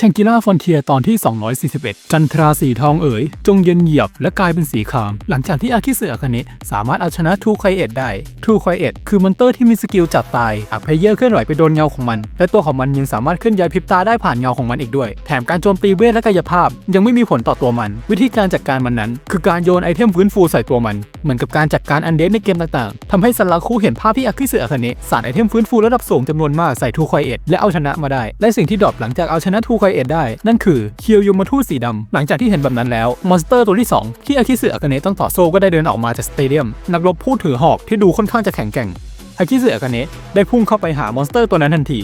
แชงกิล่าฟอนเทียตอนที่ 241 จันทราสีทองเอ๋ย จงเย็นเหยียบและกลายเป็นสีขาม หลังจากที่อาคิสึอคาเนะสามารถเอาชนะทูไคเอ็ดได้ทูไคเอ็ดคือมอนเตอร์ที่มีสกิลจับตายหากเพลเยอร์เคลื่อนไหวไปโดนเงาของมัน และตัวของมันยังสามารถเคลื่อนย้ายพริบตาได้ผ่านเงาของมันอีกด้วย แถมการโจมตีเวทและกายภาพ ยังไม่มีผลต่อตัวมัน วิธีการจัดการมันนั้น คือการโยนไอเทมฟื้นฟูใส่ตัวมันเหมือนกับการจัดการอันเดนในเกมต่างๆทำให้ซันราคุเห็นภาพที่อาคิสึอาคาเนะสาดไอเทมฟื้นฟูระดับสูงจำนวนมากใส่ทูไคเอ็ดและเอาชนะมาได้ และสิ่งที่ดรอปหลังจากเอาชนะทูไคเอ็ดได้ นั่นคือเคียวยมทูสีดำหลังจากที่เห็นแบบนั้นแล้วมอนสเตอร์ตัวที่ 2 ที่อาคิสึอากาเนะต้องต่อสู้ก็ได้เดินออกมาจากสเตเดียมนักรบผู้ถือหอกที่ดูค่อนข้างจะแข็งแกร่งอากิสึอากาเนะได้พุ่งเข้าไปหามอนสเตอร์ตัวนั้นทันที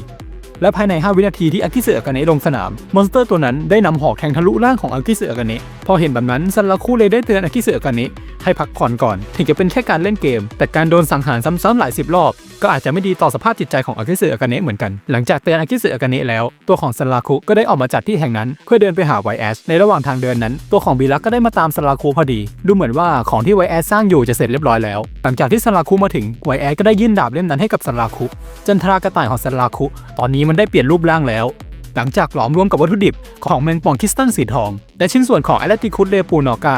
และภายใน 5 วินาทีที่อากิสึอากาเนะลงสนาม มอนสเตอร์ตัวนั้นได้นำหอกแทงทะลุร่างของอากิสึอากาเนะพอเห็นแบบนั้นซันราคุเลยได้เตือนอากิสึอากาเนะ ให้พักผ่อนก่อน ถึงจะเป็นแค่การเล่นเกม แต่การโดนสังหารซ้ำๆหลายสิบรอบ ก็อาจจะไม่ดีต่อสภาพจิตใจของอากิสึอากาเนะเหมือนกัน หลังจากเตือนอากิสึอากาเนะแล้ว ตัวของซันราคุก็ได้ออกมาจากที่แห่งนั้น เพื่อเดินไปหาไวแอสในระหว่างทางเดินนั้น ตัวของบีลักก็ได้มาตามซันราคุพอดี ดูเหมือนว่าของที่ไวแอสสร้างอยู่จะเสร็จเรียบร้อยแล้ว หลังจากที่ซันราคุมาถึงไวแอสก็ได้ยื่นดาบเล่มนั้นให้กับซันราคุจันทรากระต่ายของซันราคุตอนนี้มันได้เปลี่ยนรูปร่างแล้วหลังจากหลอมรวมกับวัตถุดิบของแมงป่องคริสตัลสีทอง และชิ้นส่วนของแอลติคุสเลปูนอกา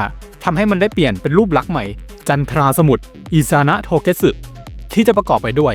ทำให้มันได้เปลี่ยนเป็นรูปลักษณ์ใหม่ จันทราสมุทรอิซานะโทเกสึที่จะประกอบไปด้วย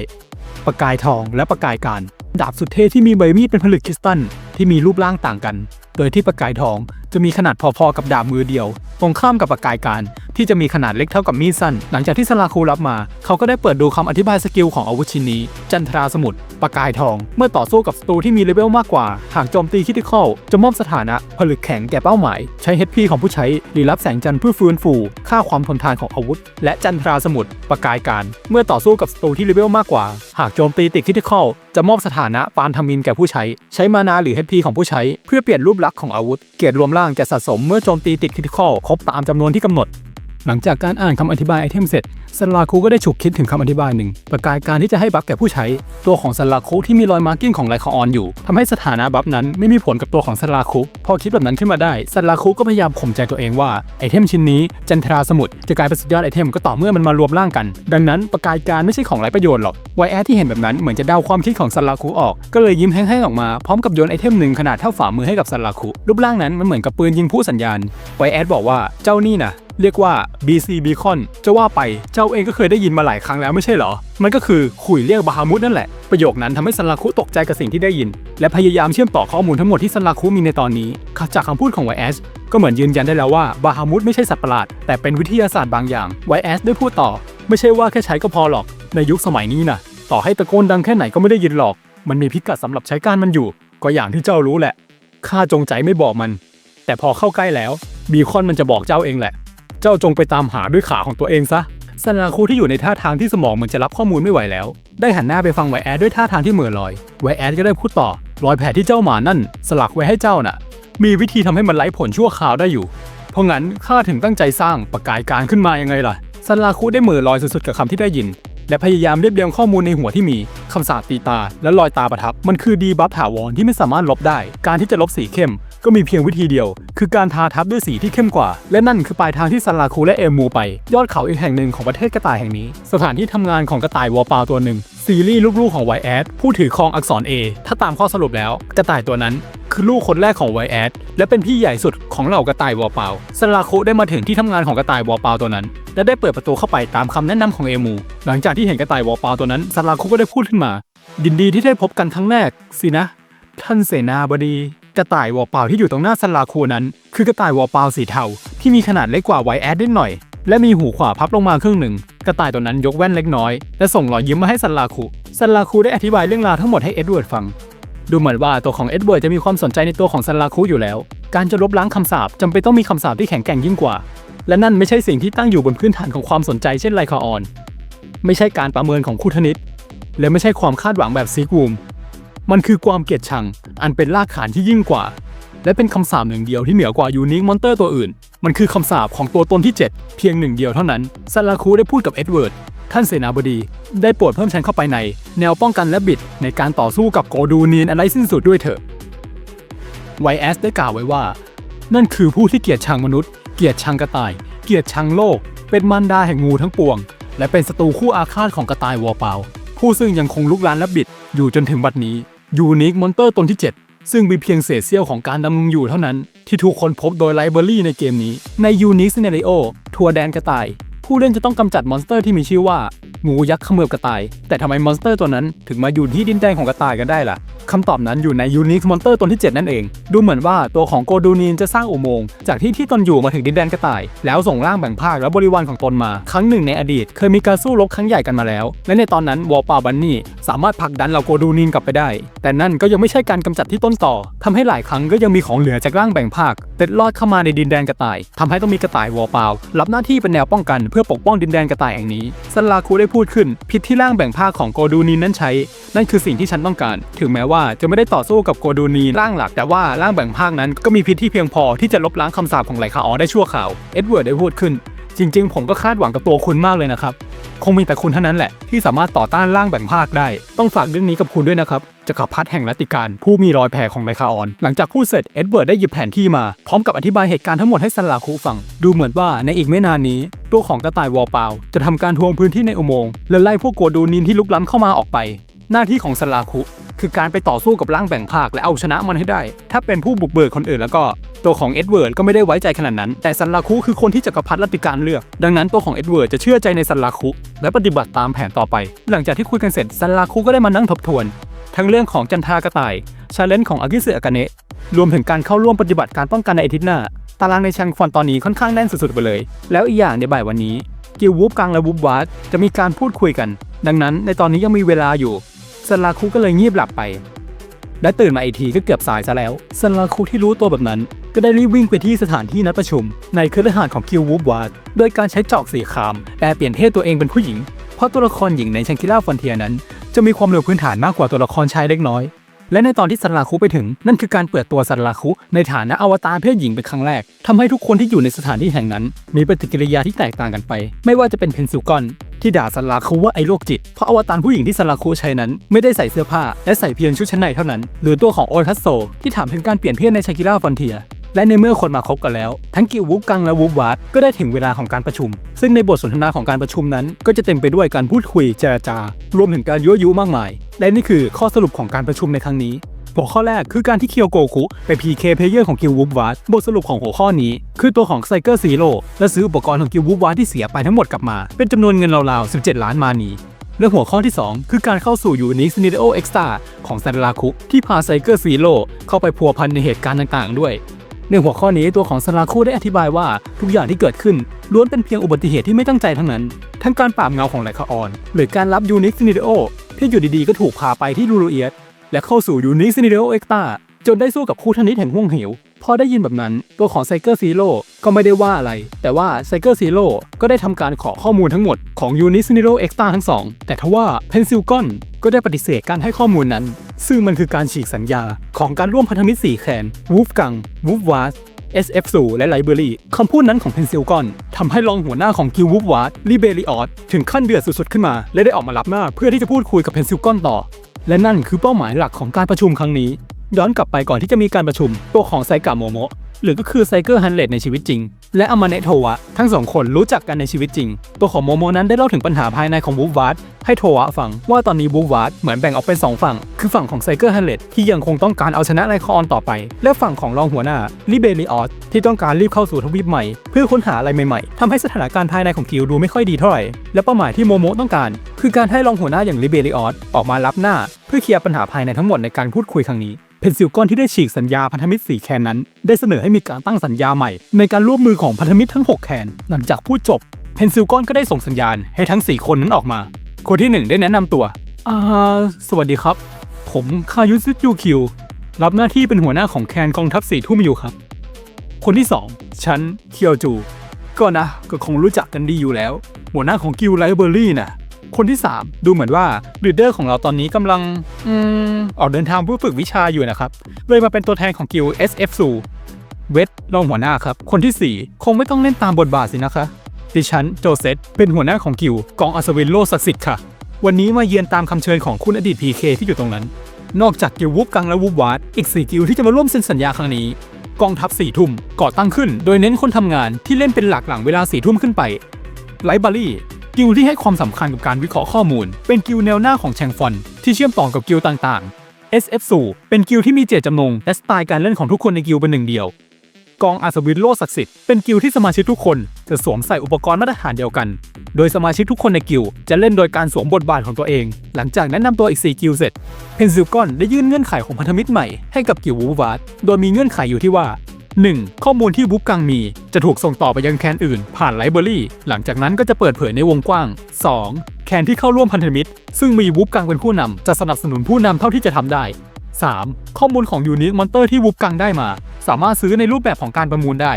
ประกายทองและประกายการ ดาบสุดเท่ที่มีใบมีดเป็นผลึกคริสตัลที่มีรูปร่างต่างกัน โดยที่ประกายทอง จะมีขนาดพอๆกับดาบมือเดียว ตรงข้ามกับประกายการ ที่จะมีขนาดเล็กเท่ากับมีดสั้น หลังจากที่สลาคูรับมา เขาก็ได้เปิดดูคำอธิบายสกิลของอาวุธชิ้นนี้ จันทราสมุทรประกายทอง เมื่อต่อสู้กับศัตรูที่มีเลเวลมากกว่า หากโจมตีคิติคอลจะมอบสถานะ ผลึกแข็งแก่เป้าหมาย ใช้ HP ของผู้ใช้หรือรับแสงจันทร์เพื่อฟื้นฟู ค่าความทนทานของอาวุธ และจันทราสมุทรประกายการ เมื่อต่อสู้กับศัตรูที่เลเวลมากกว่า หากโจมตีติดคิติคอลจะมอบสถานะปานทามินแก่ผู้ใช้ ใช้มานาหรือ HP ของผู้ใช้ เพื่อเปลี่ยนรูปลักษณ์ของอาวุธ เกียรติรวมร่างจะสะสมเมื่อโจมตีติดคริติคอลครบตามจำนวนที่กำหนด หลังจากการอ่านคำอธิบายไอเทมเสร็จซันลาคูก็ได้ฉุกคิดถึงคำอธิบายหนึ่ง ประกายการที่จะให้บัฟแก่ผู้ใช้ ตัวของซันลาคูที่มีรอยมาร์กิ้งของไลคาออนอยู่ทำให้สถานะบัฟนั้นไม่มีผลกับตัวของซันลาคูพอคิดแบบนั้นขึ้นมาได้ซันลาคูก็พยายามข่มใจตัวเองว่าไอเทมชิ้นนี้จันทราสมุทรจะกลายเป็นสุดยอดไอเทมก็ต่อเมื่อมันมารวมร่างกัน ดังนั้นประกายการไม่ใช่ของไร้ประโยชน์หรอกไวแอดที่เห็นแบบนั้นเหมือนจะเดาความคิดของซันลาคูออกก็เลยยิ้มแห้งๆออกมาพร้อมกับโยนไอเทมหนึ่งขนาดเท่าฝ่ามือให้กับซันลาคูรูปร่างนั้นมันเหมือนกับปืนยิงผู้สัญญาณไวแอดบอกว่าเจ้านี่นะ เรียกว่า BC Beacon จะว่าไปเจ้าเองก็เคยได้ยินมาหลายครั้งแล้วไม่ใช่เหรอ มันก็คือขุยเรียกบาฮามุดนั่นแหละ ประโยคนั้นทำให้ซันลาคุตกใจกับสิ่งที่ได้ยิน และพยายามเชื่อมต่อข้อมูลทั้งหมดที่ซันลาคุมีในตอนนี้จากคำพูดของไวแอสก็เหมือนยืนยันได้แล้วว่าบาฮามุดไม่ใช่สัตว์ประหลาด แต่เป็นวิทยาศาสตร์บางอย่างไวแอสได้พูดต่อ ไม่ใช่ว่าแค่ใช้ก็พอหรอก ในยุคสมัยนี้นะต่อให้ตะโกนดังแค่ไหนก็ไม่ได้ยินหรอก มันมีพิกัดสำหรับใช้การมันอยู่ ก็อย่างที่เจ้ารู้แหละข้าจงใจไม่บอกมัน แต่พอเข้าใกล้แล้ว บีคอนมันจะบอกเจ้าเองแหละ เจ้าจงไปตามหาด้วยขาของตัวเองซะซันาคูที่อยู่ในท่าทางที่สมองเหมือนจะรับข้อมูลไม่ไหวแล้ว ได้หันหน้าไปฟังไวแอดด้วยท่าทางที่เหม่อลอยไวแอดก็ได้พูดต่อ รอยแผลที่เจ้าหมานั่น สลักไว้ให้เจ้าน่ะ มีวิธีทำให้มันไร้ผลชั่วคราวได้อยู่ เพราะงั้นข้าถึงตั้งใจสร้างประกายการขึ้นมายังไงล่ะซันราคุได้เหม่อลอยสุดๆกับคำที่ได้ยิน และพยายามเรียบเรียงข้อมูลในหัวที่มีคำสาปตีตา และรอยตาประทับ มันคือดีบัฟถาวรที่ไม่สามารถลบได้ การที่จะลบสีเข้ม ก็มีเพียงวิธีเดียว คือการทาทับด้วยสีที่เข้มกว่า และนั่นคือปลายทางที่ซันราคูและเอมูไป ยอดเขาอีกแห่งหนึ่งของประเทศกระต่ายแห่งนี้ สถานที่ทำงานของกระต่ายวอลปาตัวหนึ่ง ซีรีส์ลูกๆของไวแอดผู้ถือครองอักษร A ถ้าตามข้อสรุปแล้ว กระต่ายตัวนั้นคือลูกคนแรกของไวแอดและเป็นพี่ใหญ่สุดของเหล่ากระต่ายวอลปาซันราคุได้มาถึงที่ทำงานของกระต่ายวอลปาตัวนั้น และได้เปิดประตูเข้าไปตามคำแนะนำของเอมู หลังจากที่เห็นกระต่ายวอลปาตัวนั้นซันราคุก็ได้พูดขึ้นมา ดินดีที่ได้พบกันครั้งแรกสินะ ท่านเสนาบดี กระต่ายวอลเปาที่อยู่ตรงหน้าซันลาคูนั้น คือกระต่ายวอลเปาสีเทาที่มีขนาดเล็กกว่าไวแอดนิดหน่อย และมีหูขวาพับลงมาครึ่งหนึ่ง กระต่ายตัวนั้นยกแว่นเล็กน้อย และส่งรอยยิ้มมาให้ซันลาคูซันลาคูได้อธิบายเรื่องราวทั้งหมดให้เอ็ดเวิร์ดฟัง ดูเหมือนว่าตัวของเอ็ดเวิร์ดจะมีความสนใจในตัวของซันลาคูอยู่แล้ว การจะลบล้างคำสาปจำเป็นต้องมีคำสาปที่แข็งแกร่งยิ่งกว่า และนั่นไม่ใช่สิ่งที่ตั้งอยู่บนพื้นฐานของความสนใจเช่นไลคาออน ไม่ใช่การประเมินของคู่ธนิตและไม่ใช่ความคาดหวังแบบซีกูม มันคือความเกลียดชัง อันเป็นรากฐานที่ยิ่งกว่า และเป็นคำสาปหนึ่งเดียวที่เหนือกว่ายูนิคมอนเตอร์ตัวอื่น มันคือคำสาปของตัวตนที่ 7 เพียงหนึ่งเดียวเท่านั้นซาลาคูได้พูดกับเอ็ดเวิร์ดท่านเสนาบดี ได้โปรดเพิ่มฉันเข้าไปใน แนวป้องกันและบิด ในการต่อสู้กับโกดูเนียนอะไรสิ้นสุดด้วยเถอะไวแอสได้กล่าวไว้ว่า นั่นคือผู้ที่เกลียดชังมนุษย์ เกลียดชังกระต่าย เกลียดชังโลก เป็นมารดาแห่งงูทั้งปวง และเป็นศัตรูคู่อาฆาตของกระต่ายวอเปา ผู้ซึ่งยังคงลุกลานและบิดอยู่จนถึงบัดนี้ ยูนิคมอนเตอร์ตนที่ 7 ซึ่งมีเพียงเศษเสี้ยวของการดำรงอยู่เท่านั้น ที่ถูกค้นพบโดยไลบรารีในเกมนี้ ในยูนิสเนเรโอทัวร์แดนกระต่าย ผู้เล่นจะต้องกำจัดมอนสเตอร์ที่มีชื่อว่า งูยักษ์เขมือบกระต่าย แต่ทำไมมอนสเตอร์ตัวนั้นถึงมาอยู่ที่ดินแดนของกระต่ายกันได้ล่ะคำตอบนั้นอยู่ในยูนิคมอนสเตอร์ตัวที่ 7 นั่นเอง ดูเหมือนว่าตัวของโกดูนีนจะสร้างอุโมงค์จากที่ที่ตนอยู่มาถึงดินแดนกระต่าย แล้วส่งร่างแบ่งภาคและบริวารของตนมา ครั้งหนึ่งในอดีต เคยมีการสู้รบครั้งใหญ่กันมาแล้ว และในตอนนั้นวอลปาบันนี่สามารถผลักดันเหล่าโกดูนีนกลับไปได้ แต่นั่นก็ยังไม่ใช่การกำจัดที่ต้นต่อทำให้หลายครั้งก็ยังมีของเหลือจากร่างแบ่งภาคเต็ดลอดเข้ามาในดินแดนกระต่ายทำให้ต้องมีกระต่ายวอลปารับหน้าที่เป็นแนวป้องกันเพื่อปกป้องดินแดนกระต่ายแห่งนี้ซันลาคูได้พูดขึ้นผิดที่ร่างแบ่งภาคของโกดูนีนนั้นใช้ นั่นคือสิ่งที่ฉันต้องการ ถึงแม้ว่าจะไม่ได้ต่อสู้กับโกดูนีร่างหลัก แต่ว่าร่างแบ่งภาคนั้นก็มีพิษที่เพียงพอที่จะลบล้างคำสาปของไหลคาออได้ชั่วคราว เอ็ดเวิร์ดได้พูดขึ้น จริงๆ ผมก็คาดหวังกับตัวคุณมากเลยนะครับ คงมีแต่คุณเท่านั้นแหละ ที่สามารถต่อต้านร่างแบ่งภาคได้ ต้องฝากเรื่องนี้กับคุณด้วยนะครับจักรพรรดิแห่งรัติการ ผู้มีรอยแผลของไลคาออน หลังจากพูดเสร็จเอ็ดเวิร์ดได้หยิบแผนที่มา พร้อมกับอธิบายเหตุการณ์ทั้งหมดให้ซันลาคุฟัง ดูเหมือนว่าในอีกไม่นานนี้ ตัวของกระต่ายวอลเปาจะทำการทวงพื้นที่ในอุโมงค์และไล่พวกโกดูนินที่ลุกล้ำเข้ามาออกไป หน้าที่ของซันลาคุ คือการไปต่อสู้กับร่างแบ่งภาคและเอาชนะมันให้ได้ ถ้าเป็นผู้บุกเบิกคนอื่นแล้วก็ตัวของเอ็ดเวิร์ดก็ไม่ได้ไว้ใจขนาดนั้น แต่ซันลาคุคือคนที่จักรพรรดิรัติการเลือก ดังนั้นตัวของเอ็ดเวิร์ดจะเชื่อใจในซันลาคุและปฏิบัติตามแผนต่อไป หลังจากที่คุยกันเสร็จซันลาคุก็ได้มานั่งทบทวน ทั้งเรื่องของจันทากระต่ายชาเลนจ์ของอากิสึอากาเนะรวมถึงการเข้าร่วมปฏิบัติการป้องกันในอาทิตย์หน้า ตารางในแชงฟอนตอนนี้ค่อนข้างแน่นสุดๆไปเลย แล้วอีกอย่างในบ่ายวันนี้กิลวูฟกังและวูฟวาร์ดจะมีการพูดคุยกัน ดังนั้นในตอนนี้ยังมีเวลาอยู่ ซันลาคุก็เลยเงียบหลับไปและตื่นมาอีกทีก็เกือบสายซะแล้วซันลาคุที่รู้ตัวแบบนั้น ก็ได้รีบวิ่งไปที่สถานที่นัดประชุม ในเครือข่ายของกิลวูฟวาร์ดโดยการใช้จอกสีขามแปลเปลี่ยนเพศตัวเองเป็นผู้หญิง เพราะตัวละครหญิงในชังคิล่าฟอนเทียนั้น จะมีความเร็วพื้นฐานมากกว่าตัวละครชายเล็กน้อยและในตอนที่ซันลาคุไปถึง นั่นคือการเปิดตัวซันลาคุในฐานะอวตารเพศหญิงเป็นครั้งแรกทำให้ทุกคนที่อยู่ในสถานที่แห่งนั้น มีปฏิกิริยาที่แตกต่างกันไป ไม่ว่าจะเป็นเพนซิลกอน ที่ด่าซันลาคุว่าไอ้โรคจิต เพราะอวตารผู้หญิงที่ซันลาคุใช้นั้น ไม่ได้ใส่เสื้อผ้า และใส่เพียงชุดชั้นในเท่านั้น หรือตัวของโอทัสโซ ที่ถามถึงการเปลี่ยนเพศในชากิล่าฟอนเทียและในเมื่อคนมาคบกันแล้ว ทั้งกิววูกังและวูฟวาร์ดก็ได้ถึงเวลาของการประชุม ซึ่งในบทสนทนาของการประชุมนั้น ก็จะเต็มไปด้วยการพูดคุยเจรจา รวมถึงการยั่วยุมากมาย และนี่คือข้อสรุปของการประชุมในครั้งนี้ หัวข้อแรกคือการที่เคียวโกคุเป็น PK เพลเยอร์ของกิลวูฟวาร์ดบทสรุปของหัวข้อนี้ คือตัวของไซเกอร์ซีโร่และซื้ออุปกรณ์ของกิลวูฟวาร์ดที่เสียไปทั้งหมดกลับมา เป็นจำนวนเงินราวๆ 17 ล้านมานีและหัวข้อที่ 2 คือการเข้าสู่ยูนิคส n น d โอเอ็กซ์ตาของซันลาคุที่พาไซเกอร์ซีโร่เข้าไปพัวพันในเหตุการณ์ต่างๆ ด้วยในหัวข้อนี้ตัวของซันลาคุได้อธิบายว่าทุกอย่างที่เกิดขึ้นล้วนเป็นเพียงอุบัติเหตุที่ไม่ตั้งใจทั้งนั้น ทั้งการปราบเงาของไลคาออน หรือการรับยูนิส n น d โอที่อยู่ดีๆ ก็ถูกพาไปที่ลูรูเอียส และเข้าสู่ยูนิส n น d โอเอ็กตาจนได้สู้กับคู่ธนิตแห่งห่วงเหวพอได้ยินแบบนั้นตัวของไซเกอร์ซีโร่ก็ไม่ได้ว่าอะไร แต่ว่าไซเกอร์ซีโร่ก็ได้ทำการขอข้อมูลทั้งหมดของยูนิส n น d โอเอ็กซ์ตาทั้งสองแต่ทว่าเพนซิลกอนก็ได้ปฏิเสธการให้ข้อมูลนั้น ซึ่งมันคือการฉีกสัญญาของการร่วมพันธมิตรสี่แคนวูฟกังวูฟวาส SF สูและไลเบอรี่คำพูดนั้นของเพนซิลกอนทำให้รองหัวหน้าของกิลวูฟวาร์ดลิเบริออสถึงขั้นเดือดสุดๆขึ้นมา และได้ออกมารับหน้าเพื่อที่จะพูดคุยกับเพนซิลกอนต่อ และนั่นคือเป้าหมายหลักของการประชุมครั้งนี้ ย้อนกลับไปก่อนที่จะมีการประชุม ตัวของไซกะโมโมะ หรือก็คือไซเกอร์ฮันเลดในชีวิตจริง และอามาเนะโทวะ ทั้งสองคนรู้จักกันในชีวิตจริง ตัวของโมโมนั้นได้เล่าถึงปัญหาภายในของวูฟวาร์ดให้โทวะฟังว่าตอนนี้วูฟวาร์ดเหมือนแบ่งออกเป็นสองฝั่ง คือฝั่งของไซเกอร์ฮันเลดที่ยังคงต้องการเอาชนะไลคออนต่อไป และฝั่งของรองหัวหน้าลิเบริออสที่ต้องการรีบเข้าสู่ทวีปใหม่ เพื่อค้นหาอะไรใหม่ๆทำให้สถานการณ์ภายในของกิลดูไม่ค่อยดีเท่าไหร่และเป้าหมายที่โมโมต้องการ คือการให้รองหัวหน้าอย่างลิเบริออสออกมารับหน้า เพื่อเคลียร์ปัญหาภายในทั้งหมดในการพูดคุยครั้งนี้ เพนซิลกอนที่ได้ฉีกสัญญาพันธมิตร4แคนนั้น ได้เสนอให้มีการตั้งสัญญาใหม่ ในการร่วมมือของพันธมิตรทั้ง 6 แคนหลังจากพูดจบเพนซิลกอนก็ได้ส่งสัญญาณให้ทั้ง 4 คนนั้นออกมา คนที่ 1 ได้แนะนำตัวอ่าสวัสดีครับ ผมคายุซึยูคิวรับหน้าที่เป็นหัวหน้าของแคนกองทัพสี่ทุ่มอยู่ครับ คนที่ 2 ฉันเคียวจู ก็นะก็คงรู้จักกันดีอยู่แล้ว หัวหน้าของกิลไลเบอรี่นะ คนที่ 3 ดูเหมือนว่าลีดเดอร์ของเราตอนนี้กำลังอืมออกเดินทางเพื่อฝึกวิชาอยู่นะครับ เลยมาเป็นตัวแทนของกิล SF สูเวทรองหัวหน้าครับ คนทีสี่ 4 คงไม่ต้องเล่นตามบทบาทสินะคะ ดิฉันโจเซตเป็นหัวหน้าของกิลกองอัศวินโลศักดิ์สิทธิ์ค่ะ วันนี้มาเยือนตามคำเชิญของคุณอดีต PK ที่อยู่ตรงนั้น นอกจากกิลวูฟกังและวูฟวาร์ดอีก 4 กิลที่จะมาร่วมเซ็นสัญญาครั้งนี้ กองทัพสี่ทุ่มก่อตั้งขึ้น โดยเน้นคนทำงานที่เล่นเป็นหลักหลังเวลาสี่ทุ่มขึ้นไปไลบรารี กิลที่ให้ความสำคัญกับการวิเคราะห์ข้อมูล เป็นกิลแนวหน้าของแชงฟอนที่เชื่อมต่อกับกิลต่างๆ SF สูเป็นกิลด์ที่มีเจตจำนงและสไตล์การเล่นของทุกคนในกิลด์เป็นหนึ่งเดียว กองอัศวินโลศักดิ์สิทธิ์เป็นกิลด์ที่สมาชิกทุกคนจะสวมใส่อุปกรณ์มาตรฐานเดียวกัน โดยสมาชิกทุกคนในกิลด์จะเล่นโดยการสวมบทบาทของตัวเอง หลังจากแนะนำตัวอีก 4 กิลด์เสร็จ เพนซิลกอนได้ยื่นเงื่อนไขของพันธมิตรใหม่ให้กับกิลด์วูวาร์ดโดยมีเงื่อนไขอยู่ที่ว่า 1. ข้อมูลที่บุ๊กกังมี จะถูกส่งต่อไปยังแคนอื่น ผ่านไลบรารีหลังจากนั้นก็จะเปิดเผยในวงกว้าง 2. แคนที่เข้าร่วมพันธมิตร ซึ่งมีบุ๊กกังเป็นผู้นำจะสนับสนุนผู้นำเท่าที่จะทำได้ 3. ข้อมูลของยูนิคมอนเตอร์ที่วูฟกังได้มา สามารถซื้อในรูปแบบของการประมูลได้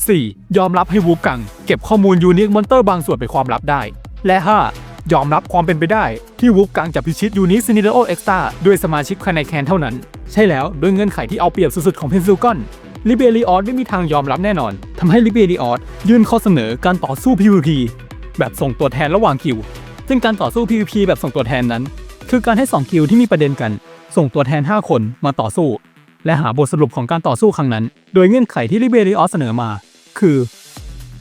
4. ยอมรับให้วูฟกัง เก็บข้อมูลยูนิคมอนเตอร์บางส่วนเป็นความลับได้ และ 5. ยอมรับความเป็นไปได้ ที่วูฟกังจะพิชิตยูนิคซินิโอเอ็กซ์ตาด้วยสมาชิกภายในแคนเท่านั้น ใช่แล้วด้วยเงื่อนไขที่เอาเปรียบสุดๆของเพนซิลกอน ลิเบริออสไม่มีทางยอมรับแน่นอนทำให้ลิเบริออสยื่นข้อเสนอการต่อสู้ PVP แบบส่งตัวแทนระหว่างกิลซึ่งการต่อสู้ PVP แบบส่งตัวแทนนั้น คือการให้ 2 กิลที่มีประเด็นกัน ส่งตัวแทน 5 คนมาต่อสู้ และหาบทสรุปของการต่อสู้ครั้งนั้น โดยเงื่อนไขที่ลิเบริออสเสนอมา คือ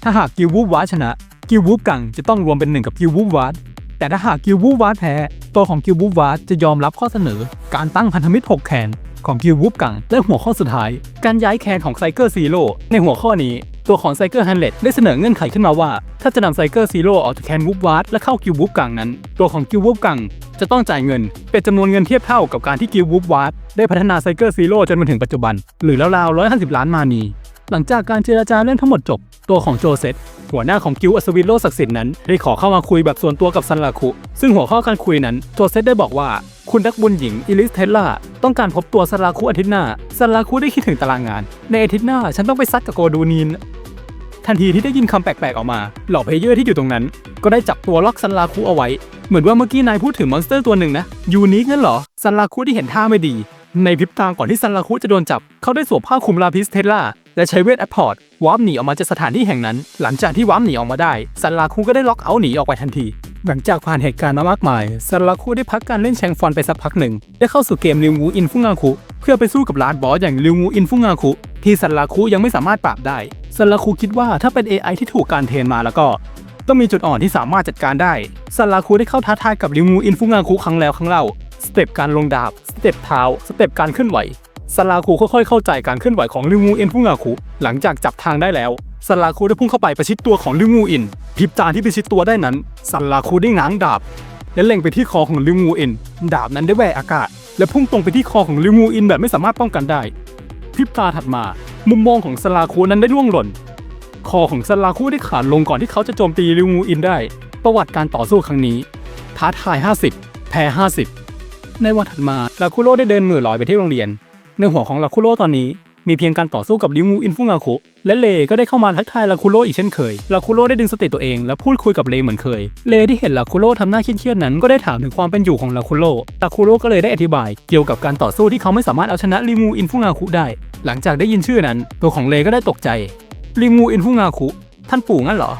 ถ้าหากกิลวูฟวาชนะ กิลวูฟกังจะต้องรวมเป็นหนึ่งกับกิลวูฟวาร์ แต่ถ้าหากกิลวูฟวาร์แพ้ตัวของกิลวูฟวาร์จะยอมรับข้อเสนอ การตั้งพันธมิตร 6 แคนของกิลวูฟกัง และหัวข้อสุดท้าย การย้ายแคนของไซเกอร์ซีโร่ในหัวข้อนี้ตัวของไซเกอร์ฮันเลตได้เสนอเงื่อนไขขึ้นมาว่า ถ้าจะนำไซเกอร์ซีโร่ออกจากแคนวูฟวาร์และเข้ากิลวูฟกังนั้น ตัวของกิลวูฟกังจะต้องจ่ายเงิน เป็นจำนวนเงินเทียบเท่ากับการที่กิลวูฟวาร์ได้พัฒนาไซเกอร์ซีโร่จนมาถึงปัจจุบัน หรือราวๆ150 ล้านมานี หลังจากการเจรจาเรื่องทั้งหมดจบ ตัวของโจเซตหัวหน้าของกิลด์อัศวินโลศักดิ์สิทธิ์นั้นได้ขอเข้ามาคุยแบบส่วนตัวกับซันลาคุ ซึ่งหัวข้อการคุยนั้นโจเซตได้บอกว่า คุณนักบุญหญิงอิลิสเทลล่าต้องการพบตัวซันลาคุอาทิตย์หน้าซันลาคุได้คิดถึงตารางงาน ในอาทิตย์หน้าฉันต้องไปซัดกับโกดูนีนทันทีที่ได้ยินคำแปลกๆออกมา เหล่าเพลเยอร์ที่อยู่ตรงนั้น ก็ได้จับตัวล็อกซันลาคุเอาไว้ เหมือนว่าเมื่อกี้นายพูดถึงมอนสเตอร์ตัวหนึ่งนะ ยูนิคนั่นเหรอซันลาคุที่เห็นท่าไม่ดี ในพริบตาก่อนที่ซันลาคุจะโดนจับ เขาได้สวมผ้าคลุมลาพิสเทลล่าและใช้เวทแอปพอร์ตวาร์ปหนีออกมาจากสถานที่แห่งนั้น หลังจากที่วาร์ปหนีออกมาได้ ซันลาคุก็ได้ล็อกเอาท์หนีออกไปทันที หลังจากผ่านเหตุการณ์มามากมาย ซันลาคุได้พักการเล่นแชงฟอนไปสักพักหนึ่ง ได้เข้าสู่เกมลิวงูอินฟุงาคุ เพื่อไปสู้กับลาดบอสอย่างลิวงูอินฟุงาคุ ที่ซันลาคุยังไม่สามารถปราบได้ ซันลาคุคิดว่าถ้าเป็น AI ที่ถูกการเทรนมาแล้วก็ต้องมีจุดอ่อนที่สามารถจัดการได้ ซันลาคูได้เข้าท้าทายกับลิวงูอินฟุงาคุครั้งแล้วครั้งเล่า สเต็ปการลงดาบ สเต็ปเท้า สเต็ปการเคลื่อนไหวซันลาคูค่อยๆเข้าใจการเคลื่อนไหวของลิวงูอินฟุงาคุหลังจากจับทางได้แล้วซันลาคูได้พุ่งเข้าไปประชิดตัวของลิวงูอินพริบตาที่ประชิดตัวได้นั้นซันลาคูได้ง้างดาบ และเล็งไปที่คอของลิวงูอินดาบนั้นได้แหวกอากาศ และพุ่งตรงไปที่คอของลิวงูอินแบบไม่สามารถป้องกันได้พริบตาถัดมา มุมมองของซันลาคูนั้นได้ล่วงหล่น คอของซันลาคุได้ขาดลงก่อนที่เขาจะโจมตีลิวงูอินได้ ประวัติการต่อสู้ครั้งนี้ ท้าทาย 50 แพ้ 50 ในวันถัดมาลาคุโรได้เดินมือลอยไปที่โรงเรียน ในหัวของลาคุโรตอนนี้มีเพียงการต่อสู้กับลิวูอินฟุงาคุและเลก็ได้เข้ามาทักทายลาคุโรอีกเช่นเคยลาคุโรได้ดึงสติตัวเองและพูดคุยกับเลเหมือนเคย เลที่เห็นลาคุโรทำหน้าเครียดๆนั้นก็ได้ถามถึงความเป็นอยู่ของลาคุโรลาคุโรก็เลยได้อธิบาย เกี่ยวกับการต่อสู้ที่เขาไม่สามารถเอาชนะลิวูอินฟุงาคุได้ หลังจากได้ยินชื่อนั้น ตัวของเลก็ได้ตกใจลิวูอินฟุงาคุท่านปู่งั้นเหรอ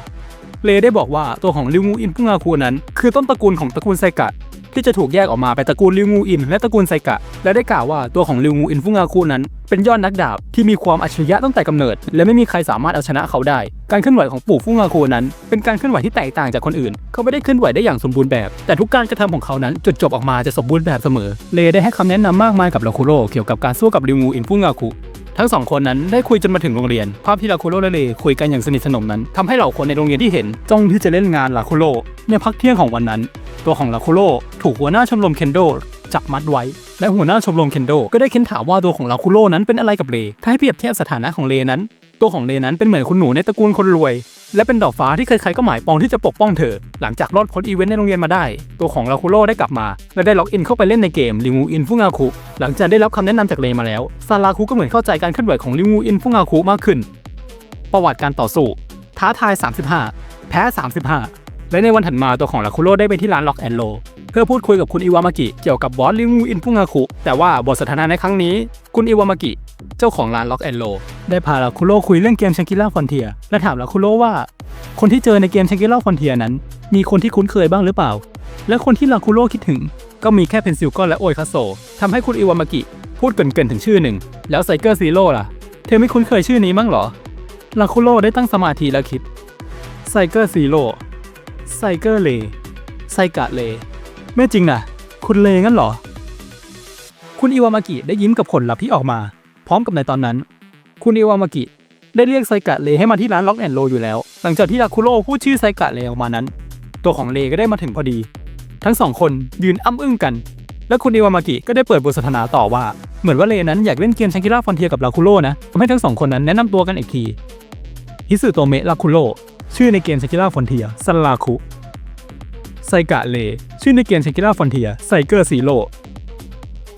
เลได้บอกว่าตัวของลิวงูอินฟุงาคุนั้น คือต้นตระกูลของตระกูลไซกะ ที่จะถูกแยกออกมาเป็นตระกูลลิวงูอิน และตระกูลไซกะ และได้กล่าวว่าตัวของลิวงูอินฟุงาคุนั้น เป็นยอดนักดาบที่มีความอัจฉริยะตั้งแต่กำเนิด และไม่มีใครสามารถเอาชนะเขาได้ การเคลื่อนไหวของปู่ฟุงาคุนั้น เป็นการเคลื่อนไหวที่แตกต่างจากคนอื่น เขาไม่ได้เคลื่อนไหวได้อย่างสมบูรณ์แบบ แต่ทุกการกระทำของเขานั้นจุดจบออกมาจะสมบูรณ์แบบเสมอ เลได้ให้คำแนะนำมากมายกับลาคุโร่เกี่ยวกับการสู้กับลิวงูอินฟุงาคุทั้งสองคนนั้นได้คุยจนมาถึงโรงเรียน ภาพที่ลาคุโร่และเลคุยกันอย่างสนิทสนมนั้นทำให้เหล่าคนในโรงเรียนที่เห็นจ้องที่จะเล่นงานลาคุโรในพักเที่ยงของวันนั้น ตัวของลาคุโร่ถูกหัวหน้าชมรมเคนโดจับมัดไว้ และหัวหน้าชมรมเคนโดก็ได้เค้นถามว่าตัวของลาคุโร่นั้นเป็นอะไรกับเลถ้าให้เปรียบเทียบสถานะของเลนั้น ตัวของเลนั้นเป็นเหมือนคุณหนูในตระกูลคนรวย และเป็นดอกฟ้าที่ใครๆก็หมายปองที่จะปกป้องเธอ หลังจากรอดพ้นอีเวนต์ในโรงเรียนมาได้ ตัวของลาคุโร่ได้กลับมา และได้ล็อกอินเข้าไปเล่นในเกมลิงูอินฟุงาคุหลังจากได้รับคำแนะนำจากเลมาแล้วซาราคุก็เหมือนเข้าใจการเคลื่อนไหวของลิงูอินฟุงาคุมากขึ้น ประวัติการต่อสู้ ท้าทาย 35 แพ้ 35 และในวันถัดมาตัวของลาคุโร่ได้ไปที่ร้านล็อกแอนโลเพื่อพูดคุยกับคุณอิวามากิเกี่ยวกับบอสลิงูอินฟุงาคุแต่ว่าบทสนทนาในครั้งนี้ คุณอิวามากิ เจ้าของร้านล็อกแอนโลได้พาลาคุโร่คุยเรื่องเกมชังกิล่าฟอนเทียและถามลาคุโร่ว่า คนที่เจอในเกมชังกิล่าฟอนเทียนั้น มีคนที่คุ้นเคยบ้างหรือเปล่า และคนที่ลาคุโร่คิดถึง ก็มีแค่เพนซิลก้อนและโอยคาโซทำให้คุณอิวามากิพูดเกินๆถึงชื่อหนึ่งแล้วไซเกอร์ซีโร่ล่ะเธอไม่คุ้นเคยชื่อนี้มั้งหรอลาคุโร่ได้ตั้งสมาธิแล้วคิดไซเกอร์ซีโร่ ไซเกอร์เล ไซกะเล ไม่จริงนะ คุณเลงั้นเหรอ คุณอิวามากิได้ยิ้มกับผลลัพธ์ที่ออกมา พร้อมกับในตอนนั้น คุณอิวามากิได้เรียกไซกะเลให้มาที่ร้านล็อกแอนโลอยู่แล้ว หลังจากที่ลาคุโร่พูดชื่อไซกะเลออกมานั้น ตัวของเลก็ได้มาถึงพอดี ทั้งสองคนยืนอ้ำอึ้งกัน และคุณอิวามากิก็ได้เปิดบทสนทนาต่อว่า เหมือนว่าเลนั้นอยากเล่นเกมชังกิล่าฟอนเทียกับลาคุโร่นะทำให้ทั้งสองคนนั้นแนะนำตัวกันอีกทีฮิสึโตเมะลาคุโร่ ชื่อในเกมชังกิล่าฟอนเทียซันลาคุไซกะเล ชื่อในเกมชังกิล่าฟอนเทียไซเกอร์ซีโร่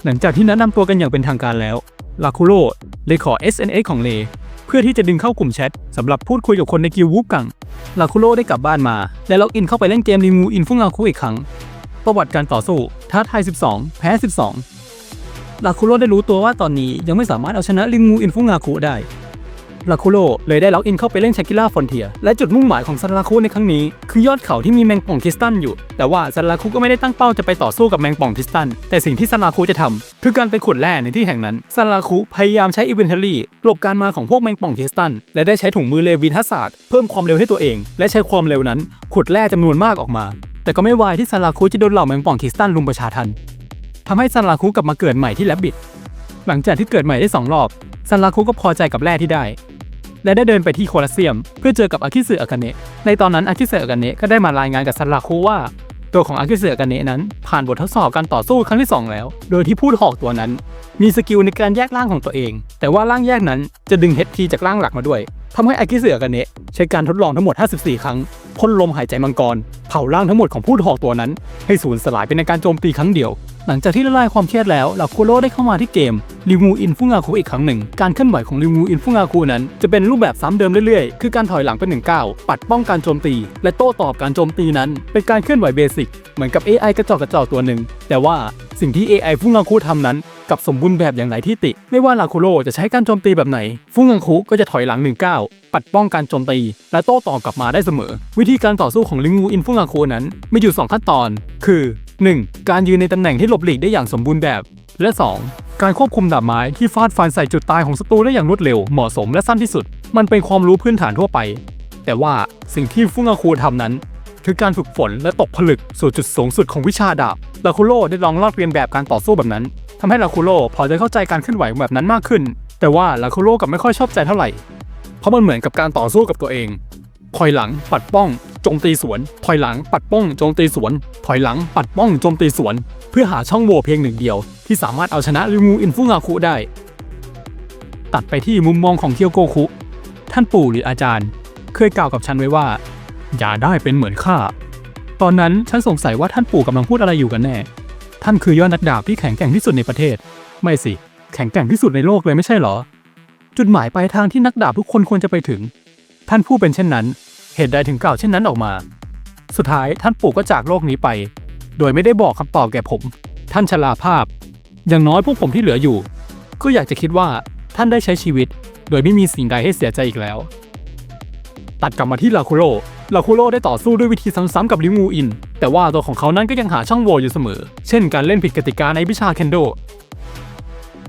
หลังจากที่แนะนำตัวกันอย่างเป็นทางการแล้วลาคุโร่เลยขอ SNS ของเล เพื่อที่จะดึงเข้ากลุ่มแชทสำหรับพูดคุยกับคนในกิลวูฟกังลาคุโร่ได้กลับบ้านมา และล็อกอินเข้าไปเล่นเกมรีมูอินฟุงอาคุอีกครั้ง ประวัติการต่อสู้ท้าทาย 12 แพ้ 12ลาคุโร่ได้รู้ตัวว่าตอนนี้ยังไม่สามารถเอาชนะลิงูอินฟุงาคุได้ ลาคุโรเลยได้ล็อกอินเข้าไปเล่นชากิล่าฟอนเทียและจุดมุ่งหมายของซันลาคุในครั้งนี้ คือยอดเขาที่มีแมงป่องคริสตัลอยู่ แต่ว่าซันลาคุก็ไม่ได้ตั้งเป้าจะไปต่อสู้กับแมงป่องคริสตัลแต่สิ่งที่ซันลาคุจะทำคือการไปขุดแร่ในที่แห่งนั้นซันลาคุพยายามใช้อีเวนทอรี่หลบการมาของพวกแมงป่องคริสตัลและได้ใช้ถุงมือเลวินทัสซาร์เพิ่มความเร็วให้ตัวเอง และใช้ความเร็วนั้น ขุดแร่จำนวนมากออกมา แต่ก็ไม่วายที่ซันลาคุจะโดนเหล่าแมงป่องคริสตัลลุมประชาทันทำให้ซันลาคุกลับมาเกิดใหม่ที่แลบบิดหลังจากที่เกิดใหม่ได้สองรอบซันลาคุก็พอใจกับแร่ที่ได้ และได้เดินไปที่โคลอสเซียม เพื่อเจอกับอากิสึอากาเนะในตอนนั้นอากิสึอากาเนะก็ได้มารายงานกับซันลาคุว่า ตัวของอากิสึอากาเนะนั้น ผ่านบททดสอบการต่อสู้ครั้งที่ 2 แล้ว โดยที่พูดหอกตัวนั้น มีสกิลในการแยกร่างของตัวเอง แต่ว่าร่างแยกนั้นจะดึง HP จากร่างหลักมาด้วย ทำให้อากิเสึอากาเนะใช้การทดลองทั้งหมด 54 ครั้งพ่นลมหายใจมังกร เผาร่างทั้งหมดของผู้หอกตัวนั้น ให้สูญสลายไปในการโจมตีครั้งเดียว หลังจากที่ละลายความเครียดแล้วลาคุโรได้เข้ามาที่เกมริมูอินฟุงาคุอีกครั้งหนึ่ง การเคลื่อนไหวของริมูอินฟุงาคุนั้น จะเป็นรูปแบบซ้ำเดิมเรื่อยๆ คือการถอยหลังเป็นหนึ่งก้าวปัดป้องการโจมตี และโต้ตอบการโจมตีนั้น เป็นการเคลื่อนไหวเบสิกเหมือนกับ AI กระจอกกระจอกตัวหนึ่งแต่ว่าสิ่งที่ AI ฟุงาคุทำนั้น กับสมบูรณ์แบบอย่างไรที่ติ ไม่ว่าลาคุโรจะใช้การโจมตีแบบไหน ฟุงาคุก็จะถอยหลังหนึ่งก้าวปัดป้องการโจมตี และโต้ตอบกลับมาได้เสมอ วิธีการต่อสู้ของลิงูอินฟุงาคุนั้นมีอยู่สองขั้นตอน คือ 1. การยืนในตำแหน่งที่หลบหลีกได้อย่างสมบูรณ์แบบ และ 2. การควบคุมดาบไม้ที่ฟาดฟันใส่จุดตายของศัตรูได้อย่างรวดเร็วเหมาะสมและสั้นที่สุด มันเป็นความรู้พื้นฐานทั่วไป แต่ว่าสิ่งที่ฟุงาคูทำนั้นคือการฝึกฝนและตกผลึกสู่จุดสูงสุดของวิชาดาบลาคุโรได้ลองลอกเรียนแบบการต่อสู้แบบนั้น ทำให้ลาคุโร่พอจะเข้าใจการเคลื่อนไหวแบบนั้นมากขึ้น แต่ว่าลาคุโร่กับไม่ค่อยชอบใจเท่าไหร่ เพราะมันเหมือนกับการต่อสู้กับตัวเอง ถอยหลังปัดป้องโจมตีสวน ถอยหลังปัดป้องโจมตีสวน ถอยหลังปัดป้องโจมตีสวน เพื่อหาช่องโหว่เพียงหนึ่งเดียว ที่สามารถเอาชนะริมูอินฟุงาคุได้ ตัดไปที่มุมมองของเคียวโกคุ ท่านปู่หรืออาจารย์ เคยกล่าวกับฉันไว้ว่า อย่าได้เป็นเหมือนข้าตอนนั้นฉันสงสัยว่าท่านปู่กำลังพูดอะไรอยู่กันแน่ ท่านคือยอดนักดาบที่แข็งแกร่งที่สุดในประเทศ ไม่สิ แข็งแกร่งที่สุดในโลกเลยไม่ใช่เหรอ จุดหมายปลายทางที่นักดาบทุกคนควรจะไปถึง ท่านผู้เป็นเช่นนั้น เหตุใดถึงกล่าวเช่นนั้นออกมา สุดท้ายท่านปู่ก็จากโลกนี้ไป โดยไม่ได้บอกคำตอบแก่ผม ท่านชราภาพ อย่างน้อยพวกผมที่เหลืออยู่ ก็อยากจะคิดว่าท่านได้ใช้ชีวิต โดยไม่มีสิ่งใดให้เสียใจอีกแล้ว ตัดกลับมาที่ลาคุโร ลาคุโร่ได้ต่อสู้ด้วยวิธีซ้ำๆกับลิมูอิน แต่ว่าตัวของเขานั้นก็ยังหาช่องโหว่อยู่เสมอ เช่นการเล่นผิดกติกาในวิชาเคนโด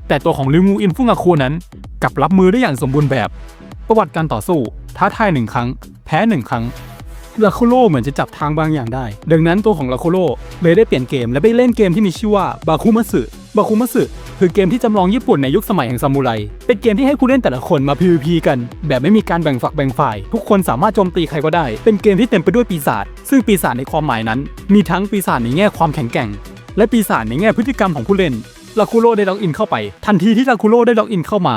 แต่ตัวของลิมูอินฟุงอาคูนั้นกลับรับมือได้อย่างสมบูรณ์แบบ ประวัติการต่อสู้ ท้าทายหนึ่งครั้ง แพ้หนึ่งครั้งลาโคโร่เหมือนจะจับทางบางอย่างได้ ดังนั้นตัวของลาโคโร่เลยได้เปลี่ยนเกมและไปเล่นเกมที่มีชื่อว่าบาคุมัสึบาคุมัสึ คือเกมที่จำลองญี่ปุ่นในยุคสมัยแห่งซามูไร เป็นเกมที่ให้ผู้เล่นแต่ละคนมา PVP กัน แบบไม่มีการแบ่งฝักแบ่งฝ่าย ทุกคนสามารถโจมตีใครก็ได้ เป็นเกมที่เต็มไปด้วยปีศาจ ซึ่งปีศาจในความหมายนั้น มีทั้งปีศาจในแง่ความแข็งแกร่ง และปีศาจในแง่พฤติกรรมของผู้เล่น ลาคุโร่ได้ล็อกอินเข้าไป ทันทีที่ลาคุโร่ได้ล็อกอินเข้ามา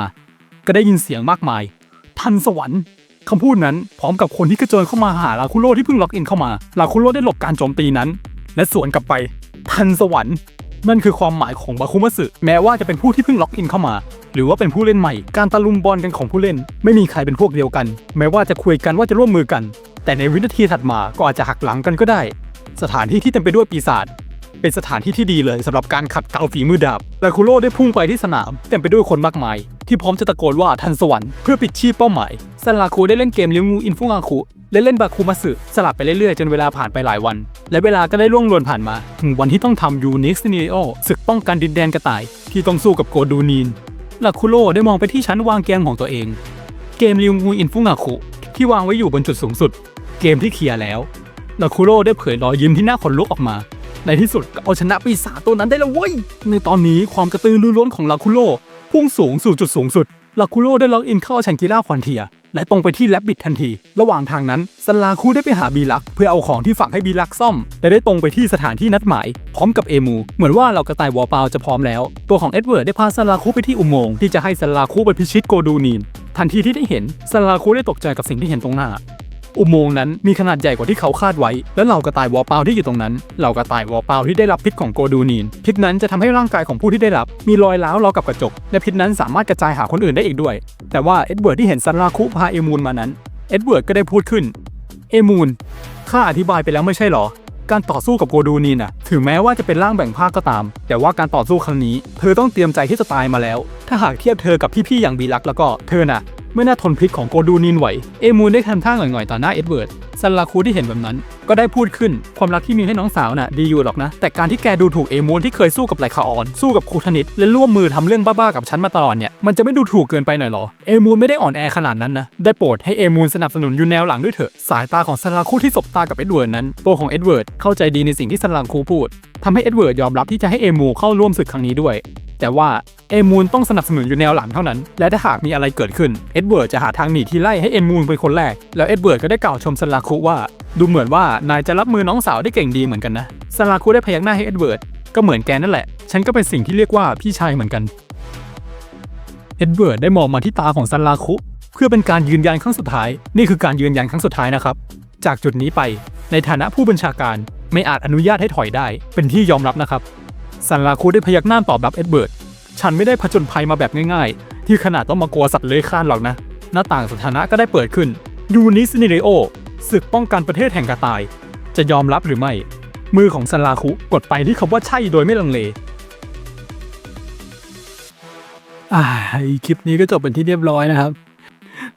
ก็ได้ยินเสียงมากมาย ทันสวรรค์คำพูดนั้นพร้อมกับคนที่กระโจนเข้ามาหาลาคุโร่ที่เพิ่งล็อกอินเข้ามา ลาคุโร่ได้หลบการโจมตีนั้น และสวนกลับไป ทันสวรรค์ นั่นคือความหมายของบาคุมัสึแม้ว่าจะเป็นผู้ที่เพิ่งล็อกอินเข้ามา หรือว่าเป็นผู้เล่นใหม่ การตะลุมบอลกันของผู้เล่น ไม่มีใครเป็นพวกเดียวกัน แม้ว่าจะคุยกันว่าจะร่วมมือกัน แต่ในวินาทีถัดมาก็อาจจะหักหลังกันก็ได้ สถานที่ที่เต็มไปด้วยปีศาจเป็นสถานที่ที่ดีเลยสำหรับการขัดเกลาฝีมือดาบลาคุโร่ได้พุ่งไปที่สนาม เต็มไปด้วยคนมากมาย ที่พร้อมจะตะโกนว่าทันสวรรค์เพื่อปิดชีพเป้าหมาย ซันลาคูได้เล่นเกมเลิงูอินฟุงอาคุและเล่นบาคูมาสึสลับไปเรื่อยๆ จนเวลาผ่านไปหลายวัน และเวลาก็ได้ล่วงลวนผ่านมา ถึงวันที่ต้องทำยูนิคซินิโอศึกป้องกันดินแดนกระต่าย ที่ต้องสู้กับโกดูนีนลาคุโร่ได้มองไปที่ชั้นวางเกมของตัวเอง เกมเลิงูอินฟุงอาคุที่วางไว้อยู่บนจุดสูงสุด เกมที่เคลียร์แล้วลาคุโร่ได้เผยรอยยิ้มที่น่าขนลุกออกมา ในที่สุดก็เอาชนะปีศาจตัวนั้นได้แล้วเว้ยในตอนนี้ความกระตือรือร้นของลาคุโลพุ่งสูงสู่จุดสูงสุดลาคุโลได้ล็อกอินเข้าชังกิล่าควอนเทีย และตรงไปที่แลบบิดทันที ระหว่างทางนั้นสันลาคูได้ไปหาบีลัก เพื่อเอาของที่ฝังให้บีลักซ่อม และได้ตรงไปที่สถานที่นัดหมาย พร้อมกับเอมู เหมือนว่าเรากระต่ายวอลเปาจะพร้อมแล้ว ตัวของเอ็ดเวิร์ดได้พาสันลาคูไปที่อุโมงค์ที่จะให้สันลาคูไปพิชิตโกดูนีนทันทีที่ได้เห็นสันลาคูได้ตกใจกับสิ่งที่เห็นตรงหน้า อุโมงค์นั้นมีขนาดใหญ่กว่าที่เขาคาดไว้ และเหล่ากระต่ายวอลเปาที่อยู่ตรงนั้น เหล่ากระต่ายวอลเปาที่ได้รับพิษของโกดูนีน พิษนั้นจะทำให้ร่างกายของผู้ที่ได้รับ มีรอยร้าวราวกับกระจก และพิษนั้นสามารถกระจายหาคนอื่นได้อีกด้วย แต่ว่าเอ็ดเวิร์ดที่เห็นซันลาคุพาเอมูนมานั้น เอ็ดเวิร์ดก็ได้พูดขึ้น เอมูน ข้าอธิบายไปแล้วไม่ใช่หรอ การต่อสู้กับโกดูนีนน่ะ ถึงแม้ว่าจะเป็นร่างแบ่งภาคก็ตาม แต่ว่าการต่อสู้ครั้งนี้ เธอต้องเตรียมใจที่จะตายมาแล้ว ถ้าหากเทียบเธอกับพี่ๆอย่างบีลักแล้วก็เธอน่ะไม่น่าทนพิษของโกดูนินไหว เอมูนได้ทำท่าหน่อยๆต่อหน้าเอ็ดเวิร์ดซันลาคูที่เห็นแบบนั้น ก็ได้พูดขึ้นความรักที่มีให้น้องสาวน่ะดีอยู่หรอกนะ แต่การที่แกดูถูกเอมูนที่เคยสู้กับไลคาออน สู้กับคูทนิตและร่วมมือทำเรื่องบ้าๆกับฉันมาตลอดเนี่ยมันจะไม่ดูถูกเกินไปหน่อยหรอ เอมูนไม่ได้อ่อนแอขนาดนั้นนะ ได้โปรดให้เอมูนสนับสนุนยูแนวหลังด้วยเถอะ สายตาของซันลาคูที่สบตากับเอ็ดเวิร์ดนั้นตัวของเอ็ดเวิร์ดเข้าใจดีในสิ่งที่ซันลาคูพูดทำให้เอ็ดเวิร์ดยอมรับที่จะให้เอมูเข้าร่วมศึกครั้งนี้ด้วยแต่ว่า เอมูนต้องสนับสนุนอยู่แนวหลังเท่านั้น และถ้าหากมีอะไรเกิดขึ้น เอ็ดเวิร์ดจะหาทางหนีที่ไล่ให้เอมูนเป็นคนแรก แล้วเอ็ดเวิร์ดก็ได้กล่าวชมซันลาคุว่า ดูเหมือนว่านายจะรับมือน้องสาวได้เก่งดีเหมือนกันนะซันลาคุได้พยักหน้าให้เอ็ดเวิร์ดก็เหมือนแกนั่นแหละ ฉันก็เป็นสิ่งที่เรียกว่าพี่ชายเหมือนกัน เอ็ดเวิร์ดได้มองมาที่ตาของซันลาคุเพื่อเป็นการยืนยันครั้งสุดท้าย นี่คือการยืนยันครั้งสุดท้ายนะครับ จากจุดนี้ไป ในฐานะผู้บัญชาการไม่อาจอนุญาตให้ถอยได้ เป็นที่ยอมรับนะครับซันลาคูได้พยักหน้าตอบรับเอ็ดเบิร์ด ฉันไม่ได้ผจญภัยมาแบบง่ายๆ ที่ขนาดต้องมากลัวสัตว์เลื้อยคลานหรอกนะ หน้าต่างสถานะก็ได้เปิดขึ้นยูนิสเนเรโอศึกป้องกันประเทศแห่งกระต่าย จะยอมรับหรือไม่ มือของซันลาคุกดไปที่คำว่าใช่โดยไม่ลังเลอ่าคลิปนี้ก็จบเป็นที่เรียบร้อยนะครับ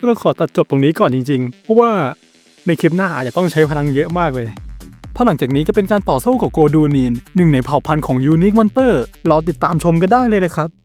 เราขอตัดจบตรงนี้ก่อนจริงๆ เพราะว่าในคลิปหน้าอาจจะต้องใช้พลังเยอะมากเลย เพราะหลังจากนี้จะเป็นการต่อสู้กับโกดูนีนหนึ่งในเผ่าพันธุ์ของยูนิคมอนเตอร์รอติดตามชมกันได้เลยนะครับ